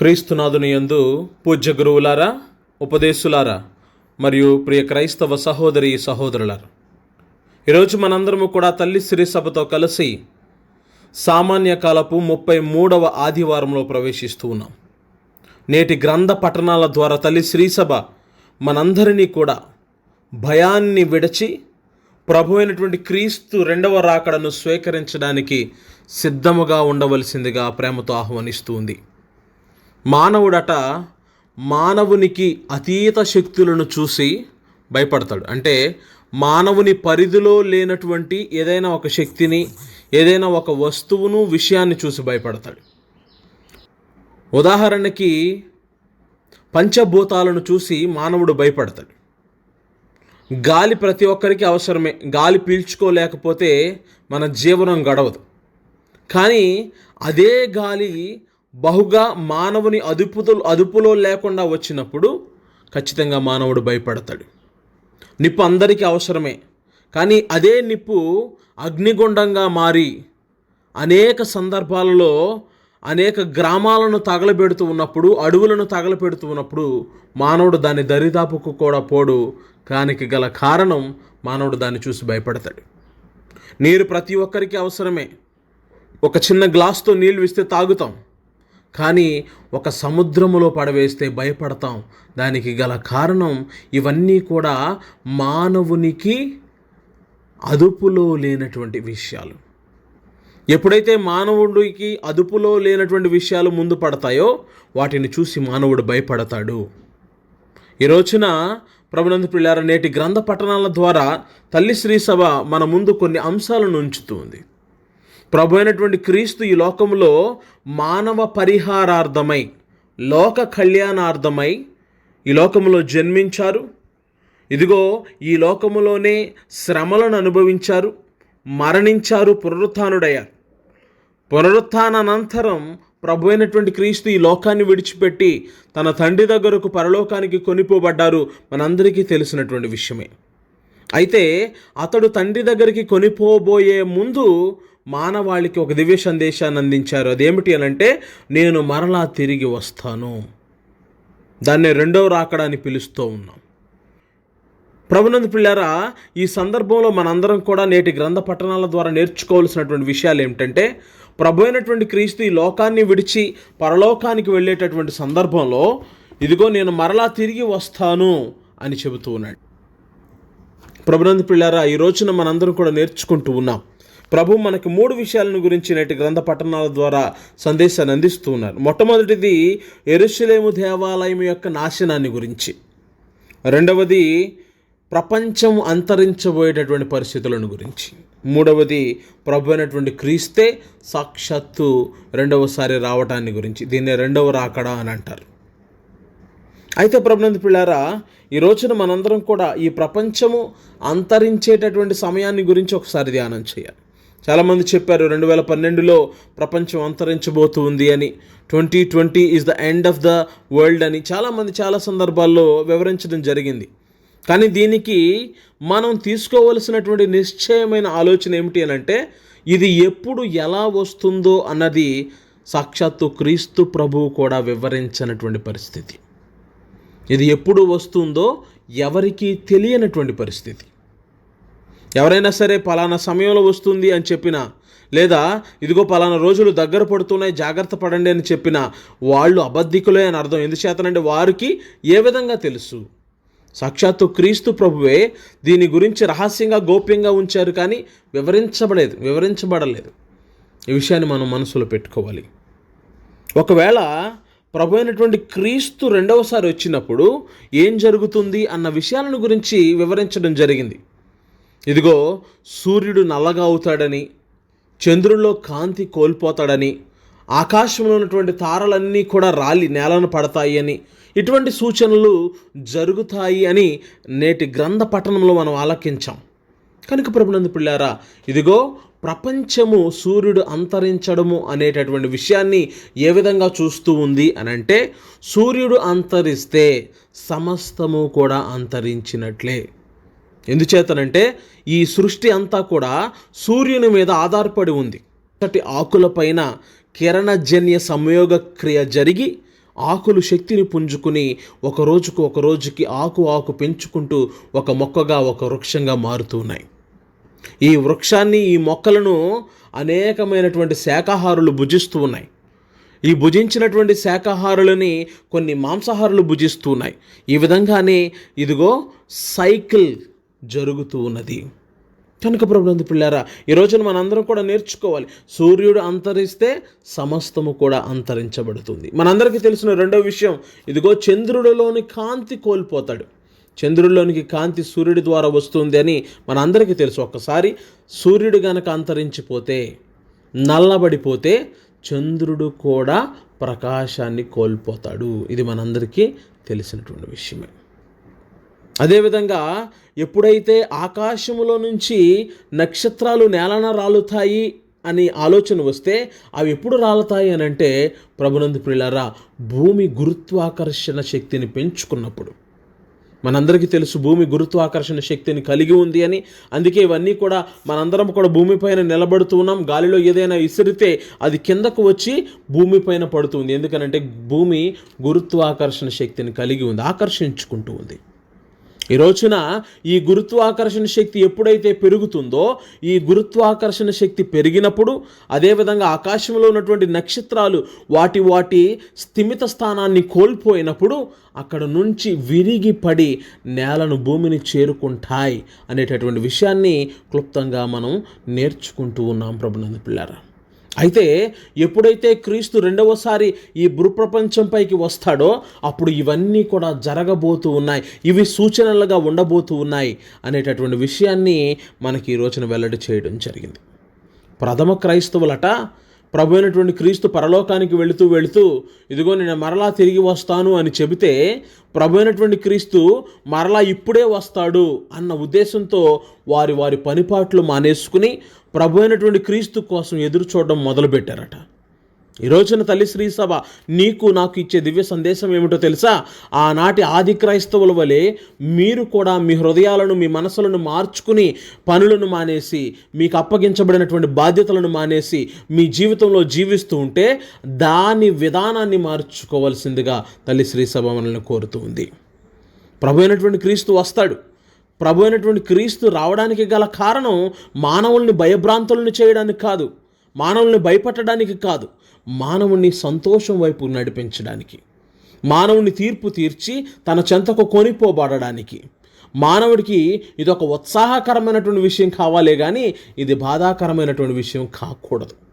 క్రీస్తునాథుని యందు పూజ్య గురువులారా ఉపదేశులారా మరియు ప్రియ క్రైస్తవ సహోదరి సహోదరులారా. ఈరోజు మనందరము కూడా తల్లి సిరిసభతో కలిసి సామాన్య కాలపు ముప్పై మూడవ ఆదివారంలో ప్రవేశిస్తూ ఉన్నాం. నేటి గ్రంథ పఠనాల ద్వారా తల్లి శ్రీసభ మనందరినీ కూడా భయాన్ని విడచి ప్రభు అయినటువంటి క్రీస్తు రెండవ రాకడను స్వీకరించడానికి సిద్ధముగా ఉండవలసిందిగా ప్రేమతో ఆహ్వానిస్తూ ఉంది. మానవుడట మానవునికి అతీత శక్తులను చూసి భయపడతాడు. అంటే మానవుని పరిధిలో లేనటువంటి ఏదైనా ఒక శక్తిని ఏదైనా ఒక వస్తువును విషయాన్ని చూసి భయపడతాడు. ఉదాహరణకి పంచభూతాలను చూసి మానవుడు భయపడతాడు. గాలి ప్రతి ఒక్కరికి అవసరమే. గాలి పీల్చుకోలేకపోతే మన జీవనం గడవదు. కానీ అదే గాలి బహుగా మానవుని అదుపుతో అదుపులో లేకుండా వచ్చినప్పుడు ఖచ్చితంగా మానవుడు భయపడతాడు. నిప్పు అందరికీ అవసరమే. కానీ అదే నిప్పు అగ్నిగుండంగా మారి అనేక సందర్భాలలో అనేక గ్రామాలను తగలబెడుతూ ఉన్నప్పుడు అడవులను తగలబెడుతూ ఉన్నప్పుడు మానవుడు దాని దరిదాపుకు కూడా పోడు. కానికి గల కారణం మానవుడు దాన్ని చూసి భయపడతాడు. నీరు ప్రతి ఒక్కరికి అవసరమే. ఒక చిన్న గ్లాస్తో నీళ్ళు ఇస్తే తాగుతాం. కానీ ఒక సముద్రములో పడవేస్తే భయపడతాం. దానికి గల కారణం ఇవన్నీ కూడా మానవునికి అదుపులో లేనటువంటి విషయాలు. ఎప్పుడైతే మానవుడికి అదుపులో లేనటువంటి విషయాలు ముందు పడతాయో వాటిని చూసి మానవుడు భయపడతాడు. ఈ రోజున ప్రభునంద పిల్లార నేటి గ్రంథ పట్టణాల ద్వారా తల్లి శ్రీ సభ మన ముందు కొన్ని అంశాలను ఉంచుతుంది ప్రభు అయినటువంటి క్రీస్తు ఈ లోకంలో మానవ పరిహారార్థమై లోక కళ్యాణార్థమై ఈ లోకములో జన్మించారు. ఇదిగో ఈ లోకములోనే శ్రమలను అనుభవించారు మరణించారు పునరుత్డయ్యారు. పునరుత్థానానంతరం ప్రభు అయినటువంటి క్రీస్తు ఈ లోకాన్ని విడిచిపెట్టి తన తండ్రి దగ్గరకు పరలోకానికి కొనిపోబడ్డారు మనందరికీ తెలిసినటువంటి విషయమే. అయితే అతడు తండ్రి దగ్గరికి కొనిపోబోయే ముందు మానవాళికి ఒక దివ్య సందేశాన్ని అందించారు. అదేమిటి అని అంటే నేను మరలా తిరిగి వస్తాను. దాన్ని రెండవ రాకడా అని పిలుస్తూ ఉన్నాం. ప్రభునంద పిల్లారా ఈ సందర్భంలో మనందరం కూడా నేటి గ్రంథ పట్టణాల ద్వారా నేర్చుకోవాల్సినటువంటి విషయాలు ఏమిటంటే ప్రభు అయినటువంటి క్రీస్తు ఈ లోకాన్ని విడిచి పరలోకానికి వెళ్ళేటటువంటి సందర్భంలో ఇదిగో నేను మరలా తిరిగి వస్తాను అని చెబుతూ ఉన్నాడు. ప్రభునంద పిల్లారా ఈ రోజున మనందరం కూడా నేర్చుకుంటూ ఉన్నాం. ప్రభు మనకి మూడు విషయాలను గురించి నేటి గ్రంథ పట్టణాల ద్వారా సందేశాన్ని అందిస్తూ ఉన్నారు. మొట్టమొదటిది ఎరుషలేము దేవాలయం యొక్క నాశనాన్ని గురించి. రెండవది ప్రపంచం అంతరించబోయేటటువంటి పరిస్థితులను గురించి. మూడవది ప్రభు అయినటువంటి క్రీస్తే సాక్షాత్తు రెండవసారి రావటాన్ని గురించి. దీన్ని రెండవ రాకడా అని అంటారు. అయితే ప్రభునంద పిల్లారా ఈ రోజున మనందరం కూడా ఈ ప్రపంచము అంతరించేటటువంటి సమయాన్ని గురించి ఒకసారి ధ్యానం చేయాలి. చాలామంది చెప్పారు రెండు వేల పన్నెండులో ప్రపంచం అంతరించబోతుంది అని. Twenty twenty is the end of the world అని చాలామంది చాలా సందర్భాల్లో వివరించడం జరిగింది. కానీ దీనికి మనం తీసుకోవలసినటువంటి నిశ్చయమైన ఆలోచన ఏమిటి అని అంటే ఇది ఎప్పుడు ఎలా వస్తుందో అన్నది సాక్షాత్తు క్రీస్తు ప్రభువు కూడా వివరించినటువంటి పరిస్థితి. ఇది ఎప్పుడు వస్తుందో ఎవరికీ తెలియనటువంటి పరిస్థితి. ఎవరైనా సరే పలానా సమయంలో వస్తుంది అని చెప్పినా లేదా ఇదిగో పలానా రోజులు దగ్గర పడుతున్నాయి జాగ్రత్త పడండి అని చెప్పిన వాళ్ళు అబద్ధికులే అని అర్థం. ఎందుచేతనంటే వారికి ఏ విధంగా తెలుసు? సాక్షాత్తు క్రీస్తు ప్రభువే దీని గురించి రహస్యంగా గోప్యంగా ఉంచారు కానీ వివరించబడలేదు వివరించబడలేదు. ఈ విషయాన్ని మనం మనసులో పెట్టుకోవాలి. ఒకవేళ ప్రభు అయినటువంటి క్రీస్తు రెండవసారి వచ్చినప్పుడు ఏం జరుగుతుంది అన్న విషయాలను గురించి వివరించడం జరిగింది. ఇదిగో సూర్యుడు నల్లగా అవుతాడని చంద్రుల్లో కాంతి కోల్పోతాడని ఆకాశంలో ఉన్నటువంటి తారలన్నీ కూడా రాలి నేలను పడతాయి అని ఇటువంటి సూచనలు జరుగుతాయి అని నేటి గ్రంథ పట్టణంలో మనం ఆలకించాం. కనుక ప్రభునందు పిల్లారా ఇదిగో ప్రపంచము సూర్యుడు అంతరించడము అనేటటువంటి విషయాన్ని ఏ విధంగా చూస్తూ ఉంది అని అంటే సూర్యుడు అంతరిస్తే సమస్తము కూడా అంతరించినట్లే. ఎందుచేతనంటే ఈ సృష్టి అంతా కూడా సూర్యుని మీద ఆధారపడి ఉంది. అంతటి ఆకులపైన కిరణజన్య సంయోగ క్రియ జరిగి ఆకులు శక్తిని పుంజుకుని ఒక రోజుకు ఒక రోజుకి ఆకు ఆకు పెంచుకుంటూ ఒక మొక్కగా ఒక వృక్షంగా మారుతున్నాయి ఈ వృక్షాన్ని ఈ మొక్కలను అనేకమైనటువంటి శాకాహారులు భుజిస్తూ ఉన్నాయి. ఈ భుజించినటువంటి శాకాహారులని కొన్ని మాంసాహారులు భుజిస్తూ ఉన్నాయి. ఈ విధంగానే ఇదిగో సైకిల్ జరుగుతూ ఉన్నది. కనుక ప్రభుత్వ పిల్లారా ఈ రోజున మనందరం కూడా నేర్చుకోవాలి. సూర్యుడు అంతరిస్తే సమస్తము కూడా అంతరించబడుతుంది. మనందరికీ తెలిసిన రెండో విషయం ఇదిగో చంద్రుడిలోని కాంతి కోల్పోతాడు. చంద్రుడిలోనికి కాంతి సూర్యుడి ద్వారా వస్తుంది అని మనందరికీ తెలుసు. ఒక్కసారి సూర్యుడు గనక అంతరించిపోతే నల్లబడిపోతే చంద్రుడు కూడా ప్రకాశాన్ని కోల్పోతాడు. ఇది మనందరికీ తెలిసినటువంటి విషయమే. అదేవిధంగా ఎప్పుడైతే ఆకాశములో నుంచి నక్షత్రాలు నేలన రాలుతాయి అని ఆలోచన వస్తే అవి ఎప్పుడు రాలుతాయి అని అంటే ప్రభునందు ప్రియులారా భూమి గురుత్వాకర్షణ శక్తిని పెంచుకున్నప్పుడు. మనందరికీ తెలుసు భూమి గురుత్వాకర్షణ శక్తిని కలిగి ఉంది అని. అందుకే ఇవన్నీ కూడా మనందరం కూడా భూమిపైన నిలబడుతూ ఉన్నాం. గాలిలో ఏదైనా విసిరితే అది కిందకు వచ్చి భూమిపైన పడుతుంది ఎందుకనంటే భూమి గురుత్వాకర్షణ శక్తిని కలిగి ఉంది ఆకర్షించుకుంటూ ఉంది. ఈ రోజున ఈ గురుత్వాకర్షణ శక్తి ఎప్పుడైతే పెరుగుతుందో ఈ గురుత్వాకర్షణ శక్తి పెరిగినప్పుడు అదేవిధంగా ఆకాశంలో ఉన్నటువంటి నక్షత్రాలు వాటి వాటి స్థిమిత స్థానాన్ని కోల్పోయినప్పుడు అక్కడ నుంచి విరిగి పడి నేలను భూమిని చేరుకుంటాయి అనేటటువంటి విషయాన్ని క్లుప్తంగా మనం నేర్చుకుంటూ ఉన్నాం ప్రభునంద పిల్లారా. అయితే ఎప్పుడైతే క్రీస్తు రెండవసారి ఈ భూప్రపంచంపైకి వస్తాడో అప్పుడు ఇవన్నీ కూడా జరగబోతూ ఉన్నాయి. ఇవి సూచనలుగా ఉండబోతూ ఉన్నాయి అనేటటువంటి విషయాన్ని మనకి ఈ రోజున వెల్లడి చేయడం జరిగింది. ప్రథమ క్రైస్తవులట ప్రభు అయినటువంటి క్రీస్తు పరలోకానికి వెళుతూ వెళుతూ ఇదిగో నేను మరలా తిరిగి వస్తాను అని చెబితే ప్రభు అయినటువంటి క్రీస్తు మరలా ఇప్పుడే వస్తాడు అన్న ఉద్దేశంతో వారి వారి పనిపాట్లు మానేసుకుని ప్రభు అయినటువంటి క్రీస్తు కోసం ఎదురు చూడడం మొదలుపెట్టారట. ఈ రోజున తల్లి శ్రీ సభ నీకు నాకు ఇచ్చే దివ్య సందేశం ఏమిటో తెలుసా? ఆనాటి ఆది క్రైస్తవుల వలె మీరు కూడా మీ హృదయాలను మీ మనసులను మార్చుకుని పనులను మానేసి మీకు అప్పగించబడినటువంటి బాధ్యతలను మానేసి మీ జీవితంలో జీవిస్తూ ఉంటే దాని విధానాన్ని మార్చుకోవాల్సిందిగా తల్లి శ్రీ సభ మనల్ని కోరుతూ ఉంది. ప్రభు అయినటువంటి క్రీస్తు వస్తాడు. ప్రభు అయినటువంటి క్రీస్తు రావడానికి గల కారణం మానవుల్ని భయభ్రాంతులను చేయడానికి కాదు. మానవుల్ని భయపెట్టడానికి కాదు మానవుణ్ణి సంతోషం వైపు నడిపించడానికి. మానవుని తీర్పు తీర్చి తన చెంతకు కొనిపోబడడానికి. మానవుడికి ఇదొక ఉత్సాహకరమైనటువంటి విషయం కావాలే కానీ ఇది బాధాకరమైనటువంటి విషయం కాకూడదు.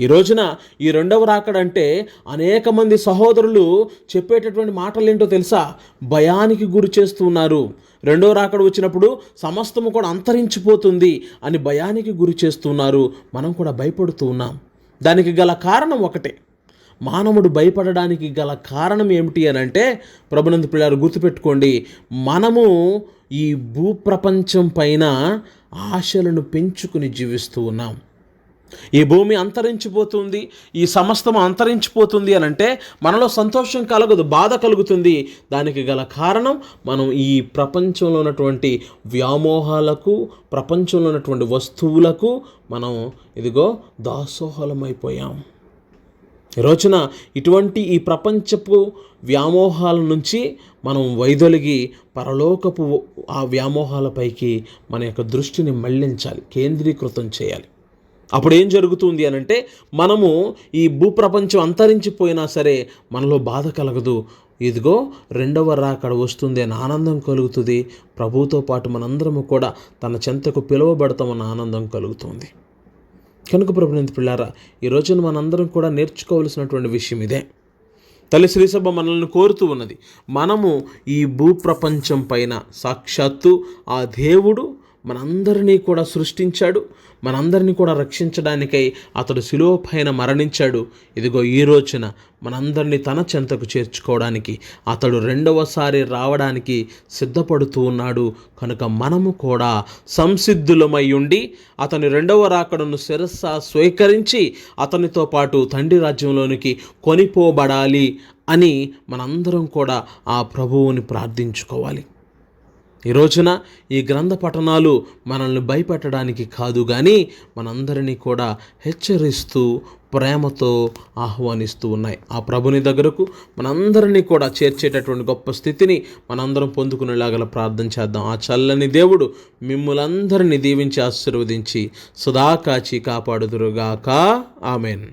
ఈ రోజున ఈ రెండవ రాకడంటే అనేక మంది సహోదరులు చెప్పేటటువంటి మాటలు ఏంటో తెలుసా? భయానికి గురి చేస్తున్నారు రెండో రాకడ వచ్చినప్పుడు సమస్తము కూడా అంతరించిపోతుంది అని భయానికి గురి చేస్తున్నారు మనం కూడా భయపడుతూ ఉన్నాం. దానికి గల కారణం ఒకటే. మానవుడు భయపడడానికి గల కారణం ఏమిటి అని అంటే ప్రభునంద పిల్లలు గుర్తుపెట్టుకోండి మనము ఈ భూప్రపంచం పైన ఆశలను పెంచుకుని జీవిస్తూ ఉన్నాం. ఈ భూమి అంతరించిపోతుంది ఈ సమస్తము అంతరించిపోతుంది అని అంటే మనలో సంతోషం కలగదు బాధ కలుగుతుంది. దానికి గల కారణం మనం ఈ ప్రపంచంలో ఉన్నటువంటి వ్యామోహాలకు ప్రపంచంలో ఉన్నటువంటి వస్తువులకు మనం ఇదిగో దాసోహలమైపోయాం. ఈ రోజున ఇటువంటి ఈ ప్రపంచపు వ్యామోహాల నుంచి మనం వైదొలిగి పరలోకపు ఆ వ్యామోహాలపైకి మన యొక్క దృష్టిని మళ్ళించాలి కేంద్రీకృతం చేయాలి. అప్పుడు ఏం జరుగుతుంది అని అంటే మనము ఈ భూప్రపంచం అంతరించిపోయినా సరే మనలో బాధ కలగదు. ఇదిగో రెండవ రాకడ వస్తుంది అని ఆనందం కలుగుతుంది. ప్రభుతో పాటు మనందరము కూడా తన చెంతకు పిలువబడతామన్న ఆనందం కలుగుతుంది. కనుక ప్రభునంత పిల్లారా ఈ రోజున మనందరం కూడా నేర్చుకోవలసినటువంటి విషయం ఇదే. తల్లి శ్రీసభ మనల్ని కోరుతూ ఉన్నది. మనము ఈ భూప్రపంచం పైన సాక్షాత్తు ఆ దేవుడు మనందరినీ కూడా సృష్టించాడు. మనందరినీ కూడా రక్షించడానికై అతడు శిలువ పైన మరణించాడు. ఇదిగో ఈ రోజున మనందరినీ తన చెంతకు చేర్చుకోవడానికి అతడు రెండవసారి రావడానికి సిద్ధపడుతూ ఉన్నాడు. కనుక మనము కూడా సంసిద్ధులమై ఉండి అతని రెండవ రాకడను శిరస్స స్వీకరించి అతనితో పాటు తండ్రి రాజ్యంలోనికి కొనిపోబడాలి అని మనందరం కూడా ఆ ప్రభువుని ప్రార్థించుకోవాలి. ఈ రోజున ఈ గ్రంథ పఠనాలు మనల్ని భయపెట్టడానికి కాదు కానీ మనందరినీ కూడా హెచ్చరిస్తూ ప్రేమతో ఆహ్వానిస్తూ ఉన్నాయి. ఆ ప్రభుని దగ్గరకు మనందరినీ కూడా చేర్చేటటువంటి గొప్ప స్థితిని మనందరం పొందుకునేలాగల ప్రార్థన చేద్దాం. ఆ చల్లని దేవుడు మిమ్ములందరినీ దీవించి ఆశీర్వదించి సుధాకాచి కాపాడుదురుగాక. ఆమెన్.